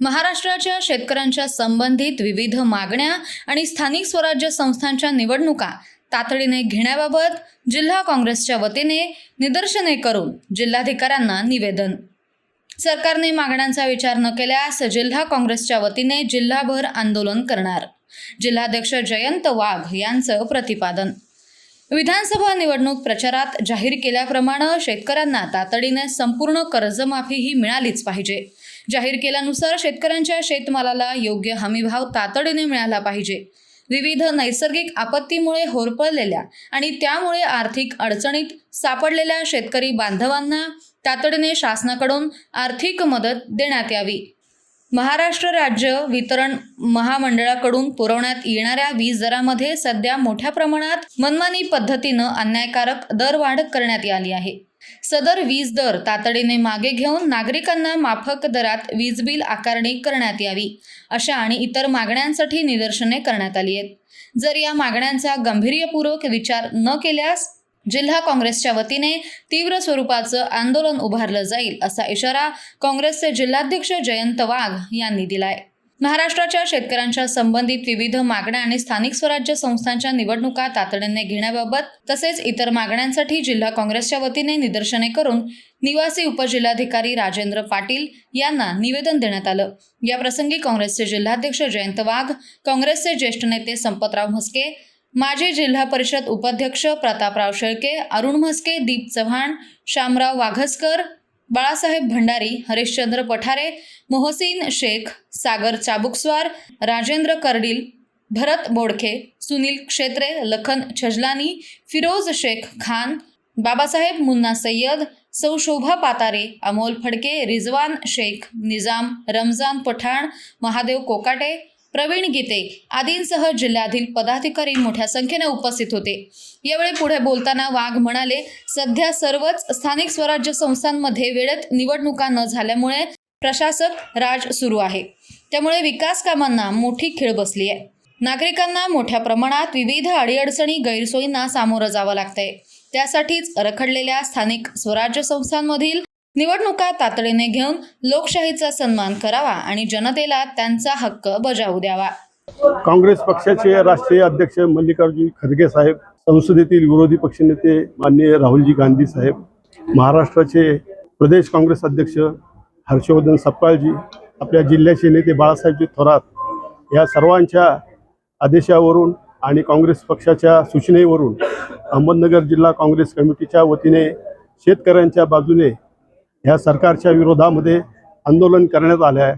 महाराष्ट्राच्या शेतकऱ्यांच्या संबंधित विविध मागण्या आणि स्थानिक स्वराज्य संस्थांच्या निवडणुका तातडीने घेण्याबाबत जिल्हा काँग्रेसच्या वतीने निदर्शने करून जिल्हाधिकाऱ्यांना निवेदन. सरकारने मागण्यांचा विचार न केल्यास जिल्हा काँग्रेसच्या वतीने जिल्हाभर आंदोलन करणार. जिल्हाध्यक्ष जयंत वाघ यांचं प्रतिपादन. विधानसभा निवडणूक प्रचारात जाहीर केल्याप्रमाणे शेतकऱ्यांना तातडीने संपूर्ण कर्जमाफी ही मिळालीच पाहिजे. जाहीर केल्यानुसार शेतकऱ्यांच्या शेतमालाला योग्य हमीभाव तातडीने मिळाला पाहिजे. विविध नैसर्गिक आपत्तीमुळे होरपळलेल्या आणि त्यामुळे आर्थिक अडचणीत सापडलेल्या शेतकरी बांधवांना तातडीने शासनाकडून आर्थिक मदत देण्यात यावी. महाराष्ट्र राज्य वितरण महामंडळाकडून पुरवण्यात येणाऱ्या वीज दरामध्ये सध्या मोठ्या प्रमाणात मनमानी पद्धतीनं अन्यायकारक दरवाढ करण्यात आली आहे. सदर वीज दर तातडीने मागे घेऊन नागरिकांना माफक दरात वीज बिल आकारणी करण्यात यावी अशा आणि इतर मागण्यांसाठी निदर्शने करण्यात आली आहेत. जर या मागण्यांचा गांभीर्यपूर्वक विचार न केल्यास जिल्हा काँग्रेसच्या वतीने तीव्र स्वरूपाचं आंदोलन उभारलं जाईल असा इशारा काँग्रेसचे जिल्हाध्यक्ष जयंत वाघ यांनी दिलाय. महाराष्ट्राच्या शेतकऱ्यांच्या संबंधित विविध मागण्या आणि स्थानिक स्वराज्य संस्थांच्या निवडणुका तातडीने घेण्याबाबत तसेच इतर मागण्यांसाठी जिल्हा काँग्रेसच्या वतीने निदर्शने करून निवासी उपजिल्हाधिकारी राजेंद्र पाटील यांना निवेदन देण्यात आलं. या प्रसंगी काँग्रेसचे जिल्हाध्यक्ष जयंत वाघ काँग्रेसचे ज्येष्ठ नेते संपतराव म्हस्के माजी जिल्हा परिषद उपाध्यक्ष प्रतापराव शेळके अरुण म्हस्के दीप चव्हाण शामराव वाघसकर बाळासाहेब भंडारी हरिश्चंद्र पठारे मोहसिन शेख सागर चाबुकस्वार राजेंद्र कर्डील भरत बोडखे सुनील क्षेत्रे लखन छजलानी फिरोज शेख खान बाबासाहेब मुन्ना सय्यद सौ शोभा पातारे अमोल फडके रिजवान शेख निजाम रमजान पठाण महादेव कोकाटे प्रवीण गीते आदींसह जिल्ह्यातील पदाधिकारी मोठ्या संख्येने उपस्थित होते. यावेळी पुढे बोलताना वाघ म्हणाले सध्या सर्वच स्थानिक स्वराज्य संस्थांमध्ये वेळेत निवडणुका न झाल्यामुळे प्रशासक राज सुरू आहे. त्यामुळे विकास कामांना मोठी खीळ बसली आहे. नागरिकांना मोठ्या प्रमाणात विविध अडीअडचणी गैरसोयींना सामोरं जावं लागतंय. त्यासाठीच रखडलेल्या स्थानिक स्वराज्य संस्थांमधील निवडणुका तातडीने घेऊन लोकशाहीचा सन्मान करावा आणि जनतेला त्यांचा हक्क बजावू द्यावा. काँग्रेस पक्षाचे राष्ट्रीय अध्यक्ष मल्लिकार्जुन खरगे साहेब संसदेतील विरोधी पक्षनेते माननीय राहुलजी गांधी साहेब महाराष्ट्राचे प्रदेश काँग्रेस अध्यक्ष हर्षवर्धन सपकाळजी आपल्या जिल्ह्याचे नेते बाळासाहेबजी थोरात या सर्वांच्या आदेशावरून आणि काँग्रेस पक्षाच्या सूचनेवरून अहमदनगर जिल्हा काँग्रेस कमिटीच्या वतीने शेतकऱ्यांच्या बाजूने ह्या सरकारच्या विरोधामध्ये आंदोलन करण्यात आलं आहे.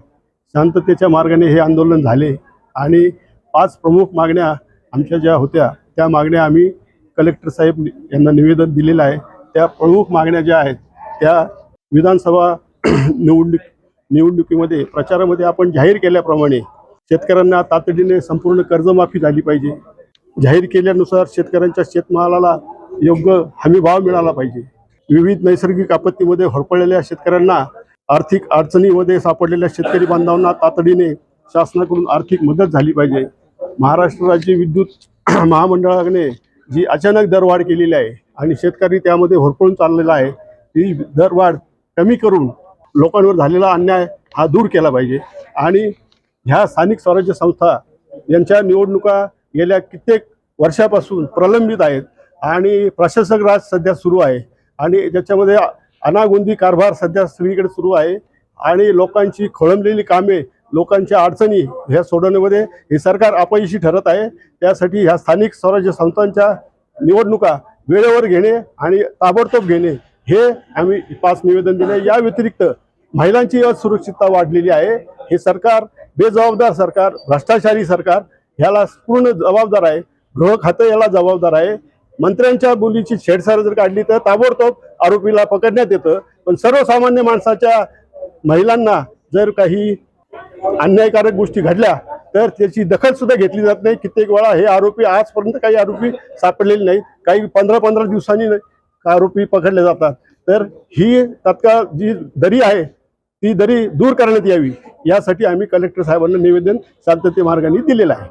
शांततेच्या मार्गाने हे आंदोलन झाले आणि पाच प्रमुख मागण्या आमच्या ज्या होत्या त्या मागण्या आम्ही कलेक्टर साहेब यांना निवेदन दिलेलं आहे. त्या प्रमुख मागण्या ज्या आहेत त्या विधानसभा निवडणूक निवडणुकीमध्ये प्रचारामध्ये आपण जाहीर केल्याप्रमाणे शेतकऱ्यांना तातडीने संपूर्ण कर्जमाफी झाली पाहिजे. जाहीर केल्यानुसार शेतकऱ्यांच्या शेतमालाला योग्य हमीभाव मिळाला पाहिजे. विविध नैसर्गिक आपत्तीमध्ये होरपळलेल्या शेतकऱ्यांना आर्थिक अडचणीमध्ये सापडलेल्या शेतकरी बांधवांना तातडीने शासनाकडून आर्थिक मदत झाली पाहिजे. महाराष्ट्र राज्य विद्युत महामंडळाने जी अचानक दरवाढ केलेली आहे आणि शेतकरी त्यामध्ये होरपळून चाललेला आहे ती दरवाढ कमी करून लोकांवर झालेला अन्याय हा दूर केला पाहिजे. आणि ह्या स्थानिक स्वराज्य संस्था यांच्या निवडणुका गेल्या कित्येक वर्षापासून प्रलंबित आहेत आणि प्रशासक राज सध्या सुरू आहे. आणि ज्याच्यामध्ये अनागोंदी कारभार सध्या सगळीकडे सुरू आहे आणि लोकांची खोळंबलेली कामे लोकांच्या अडचणी ह्या सोडवण्यामध्ये हे सरकार अपयशी ठरत आहे. त्यासाठी ह्या स्थानिक स्वराज्य संस्थांच्या निवडणुका वेळेवर घेणे आणि ताबडतोब घेणे हे आम्ही पाच निवेदन दिले. या व्यतिरिक्त महिलांची असुरक्षितता वाढलेली आहे. हे सरकार बेजबाबदार सरकार भ्रष्टाचारी सरकार ह्याला पूर्ण जबाबदार आहे. गृह खातं याला जबाबदार आहे. मंत्र्यांच्या बोलीची छेडछाड जर काढली तर ताबडतोब आरोपीला पकडण्यात येतं. पण सर्वसामान्य माणसाच्या महिलांना जर काही अन्यायकारक गोष्टी घडल्या तर त्याची दखल सुद्धा घेतली जात नाही. कित्येक वेळा हे आरोपी आजपर्यंत काही आरोपी सापडलेले नाहीत. काही पंधरा पंधरा दिवसांनी आरोपी पकडले जातात. तर ही तत्काळ जी दरी आहे ती दरी दूर करण्यात यावी. यासाठी आम्ही कलेक्टर साहेबांना निवेदन शांतते मार्गाने दिलेलं आहे.